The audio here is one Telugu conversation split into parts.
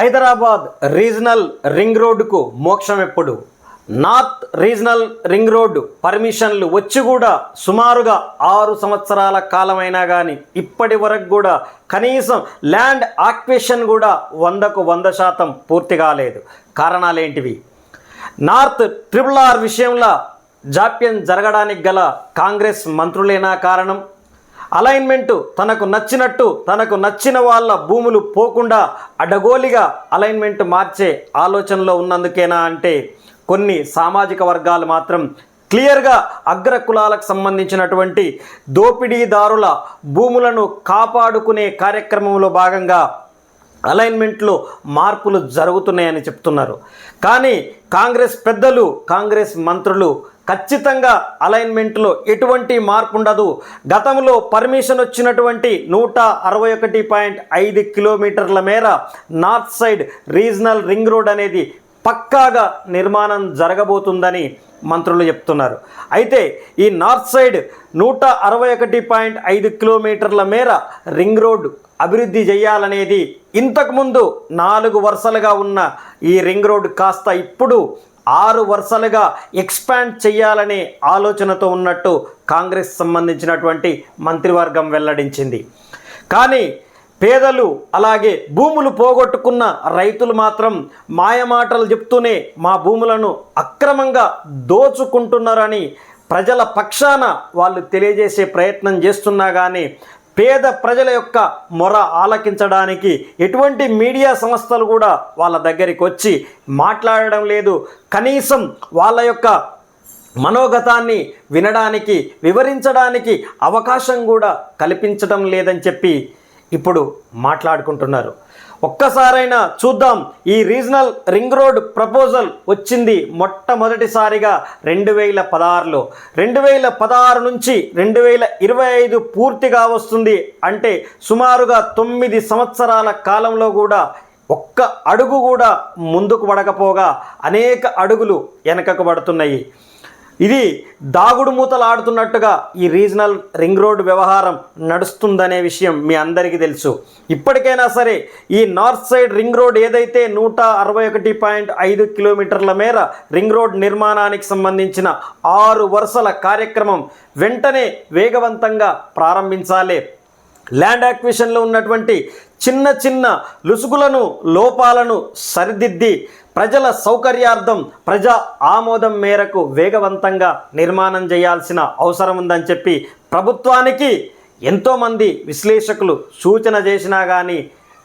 హైదరాబాద్ రీజనల్ రింగ్ రోడ్డుకు మోక్షం ఎప్పుడు? నార్త్ రీజనల్ రింగ్ రోడ్డు పర్మిషన్లు వచ్చి కూడా సుమారుగా ఆరు సంవత్సరాల కాలమైనా కానీ ఇప్పటి వరకు కూడా కనీసం ల్యాండ్ ఆక్వేషన్ కూడా వందకు వంద శాతం పూర్తి కాలేదు. కారణాలేంటివి? నార్త్ ట్రిపుల్ ఆర్ విషయంలో జాప్యం జరగడానికి గల కాంగ్రెస్ మంత్రులేనా కారణం? అలైన్మెంటు తనకు నచ్చినట్టు తనకు నచ్చిన వాళ్ళ భూములు పోకుండా అడగోలిగా అలైన్మెంట్ మార్చే ఆలోచనలో ఉన్నందుకేనా అంటే కొన్ని సామాజిక వర్గాలు మాత్రం క్లియర్గా అగ్ర కులాలకు సంబంధించినటువంటి దోపిడీదారుల భూములను కాపాడుకునే కార్యక్రమంలో భాగంగా అలైన్మెంట్లో మార్పులు జరుగుతున్నాయని చెప్తున్నారు. కానీ కాంగ్రెస్ పెద్దలు కాంగ్రెస్ మంత్రులు ఖచ్చితంగా అలైన్మెంట్లో ఎటువంటి మార్పు ఉండదు. గతంలో పర్మిషన్ వచ్చినటువంటి నూట అరవై ఒకటి పాయింట్ ఐదు కిలోమీటర్ల మేర north side regional ring road అనేది పక్కాగా నిర్మాణం జరగబోతుందని మంత్రులు చెప్తున్నారు. అయితే ఈ నార్త్ సైడ్ నూట అరవై ఒకటి పాయింట్ ఐదు కిలోమీటర్ల మేర రింగ్ రోడ్ అభివృద్ధి చేయాలనేది ఇంతకుముందు నాలుగు వరుసలుగా ఉన్న ఈ రింగ్ రోడ్ కాస్త ఇప్పుడు ఆరు వరుసలుగా ఎక్స్పాండ్ చేయాలనే ఆలోచనతో ఉన్నట్టు కాంగ్రెస్ సంబంధించినటువంటి మంత్రివర్గం వెల్లడించింది. కానీ పేదలు అలాగే భూములు పోగొట్టుకున్న రైతులు మాత్రం మాయమాటలు చెప్తూనే మా భూములను అక్రమంగా దోచుకుంటున్నారని ప్రజల పక్షాన వాళ్ళు తెలియజేసే ప్రయత్నం చేస్తున్నా కానీ పేద ప్రజల యొక్క మొర ఆలకించడానికి ఎటువంటి మీడియా సంస్థలు కూడా వాళ్ళ దగ్గరికి వచ్చి మాట్లాడడం లేదు. కనీసం వాళ్ళ యొక్క మనోగతాన్ని వినడానికి వివరించడానికి అవకాశం కూడా కల్పించడం లేదని చెప్పి ఇప్పుడు మాట్లాడుకుంటున్నారు. ఒక్కసారైనా చూద్దాం. ఈ రీజనల్ రింగ్ రోడ్ ప్రపోజల్ వచ్చింది మొట్టమొదటిసారిగా రెండు వేల పదహారులో. రెండు వేల పదహారు నుంచి రెండు వేల ఇరవై ఐదు పూర్తిగా వస్తుంది. అంటే సుమారుగా తొమ్మిది సంవత్సరాల కాలంలో కూడా ఒక్క అడుగు కూడా ముందుకు పడకపోగా అనేక అడుగులు వెనకకు పడుతున్నాయి. ఇది దాగుడు మూతలు ఆడుతున్నట్టుగా ఈ రీజనల్ రింగ్ రోడ్ వ్యవహారం నడుస్తుందనే విషయం మీ అందరికీ తెలుసు. ఇప్పటికైనా సరే ఈ నార్త్ సైడ్ రింగ్ రోడ్ ఏదైతే నూట అరవై ఒకటి పాయింట్ ఐదు కిలోమీటర్ల మేర రింగ్ రోడ్ నిర్మాణానికి సంబంధించిన ఆరు వరుసల కార్యక్రమం వెంటనే వేగవంతంగా ప్రారంభించాలి. ల్యాండ్ యాక్విషన్లో ఉన్నటువంటి చిన్న చిన్న లుసుగులను లోపాలను సరిదిద్ది ప్రజల సౌకర్యార్థం ప్రజా ఆమోదం మేరకు వేగవంతంగా నిర్మాణం చేయాల్సిన అవసరం ఉందని చెప్పి ప్రభుత్వానికి ఎంతోమంది విశ్లేషకులు సూచన చేసినా కానీ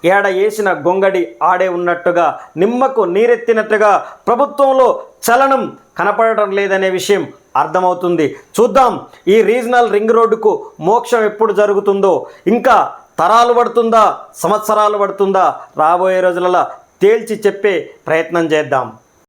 ఏడ వేసిన గొంగడి ఆడే ఉన్నట్టుగా నిమ్మకు నీరెత్తినట్టుగా ప్రభుత్వంలో చలనం కనపడటం లేదనే విషయం అర్థమవుతుంది. చూద్దాం ఈ రీజనల్ రింగ్ రోడ్డుకు మోక్షం ఎప్పుడు జరుగుతుందో ఇంకా తరాలు పడుతుందా సంవత్సరాలు పడుతుందా రాబోయే రోజులలో తేల్చి చెప్పే ప్రయత్నం చేద్దాం.